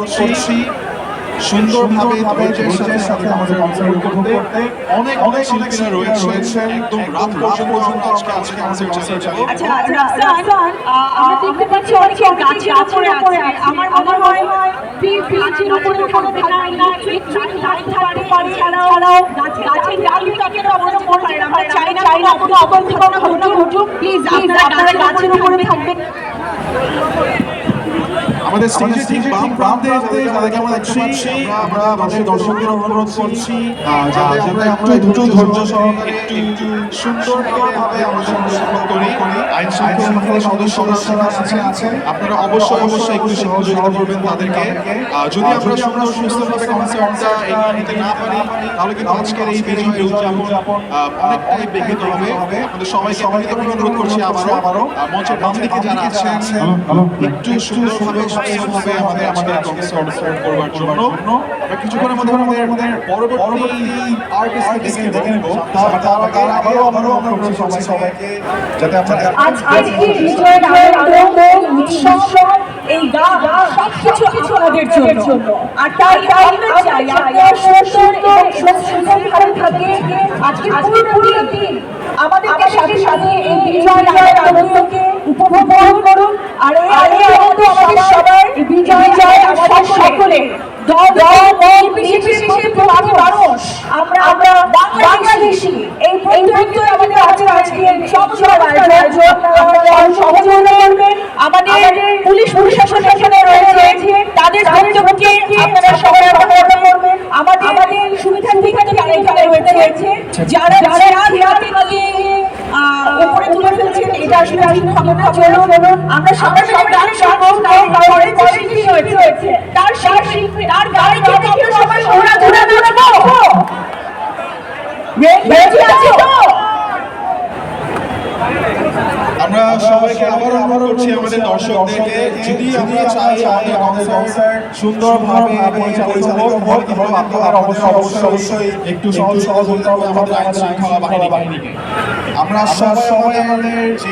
করছি। সুন্দরভাবে ধৈর্যের সাথে সাথে আমাদের কনসার্ট করতে অনেক অনেক শিল্পীরা রয়েছে একদম রাত পর্যন্ত আজকে আজকে আমাদের কনসার্ট চালিয়ে আচ্ছা রাফসান আমরা দেখতে পাচ্ছি অনেকে গাছের উপরে আছে আমার আমার হয় গাছের উপরে থাকবে না না একটু লাইট থাকতে পারে ছাড়াও গাছের ডাল কাকে আমরা মনে হয় আমরা চাই না চাই না কোনো অবন্তিপনা ঘটনা ঘটুক প্লিজ আপনারা গাছের উপরে থাকবেন। আমাদের স্টেজে ঠিক বাম প্রান্তে যাদের যাদেরকে আমরা দেখতে পাচ্ছি আমরা আমাদের দর্শকদের অনুরোধ করছি যাতে আমরা একটু দুটো ধৈর্য সহকারে একটু সুন্দরভাবে আমাদের অনুষ্ঠান করি আইন শৃঙ্খলা সদস্যরা আছেন আছেন আপনারা অবশ্যই অবশ্যই একটু সহযোগিতা করবেন তাদেরকে। যদি আমরা সুস্থভাবে কনসার্টটা এগিয়ে নিতে না পারি তাহলে কিন্তু আজকের এই বিজয় উদযাপন অনেকটাই ব্যাহত হবে। আমাদের সবাইকে সবাইকে অনুরোধ করছি আবারও। আবারও। মঞ্চের বাম দিকে যারা আছেন একটু সুন্দরভাবে আমাদের আজকে আজকে সাথে সাথে এই উপভোগ করুন আর এই আনন্দ আমাদের সবার বিজয় জয় আমরা আমরা বাংলাদেশি। এই পর্যন্ত আমাদের আজকে আজকে চমৎকার আয়োজন। আপনারা সহযোগিতা করবেন। আমাদের পুলিশ প্রশাসন এখানে রয়েছে। তাদের বক্তব্যকে আপনারা সবাই অবগত করবেন। আমাদের আমাদের সুবিধার্থী যারা এখানে রয়েছে। যারা যারা হাতে নিয়ে উপরে তুলে আসলে আমি ক্ষমতা চলুন। আমরা সবাই সবাই গান শুনব তার পরে পরে কি তার শিল্পী তার গাড়িকে দেখে সবাই ঘোরা ঘোরা তো। আমরা সবাইকে আবারও অনুরোধ করছি আমাদের দর্শকদেরকে যদি আমরা চাই আমাদের কনসার্ট সুন্দরভাবে পরিচালিত হোক এবং আপনারা অবশ্যই অবশ্যই অবশ্যই একটু সহজ সহযোগিতা করবেন আমাদের আইন শৃঙ্খলা বাহিনীকে। আমরা সবাই আমাদের যে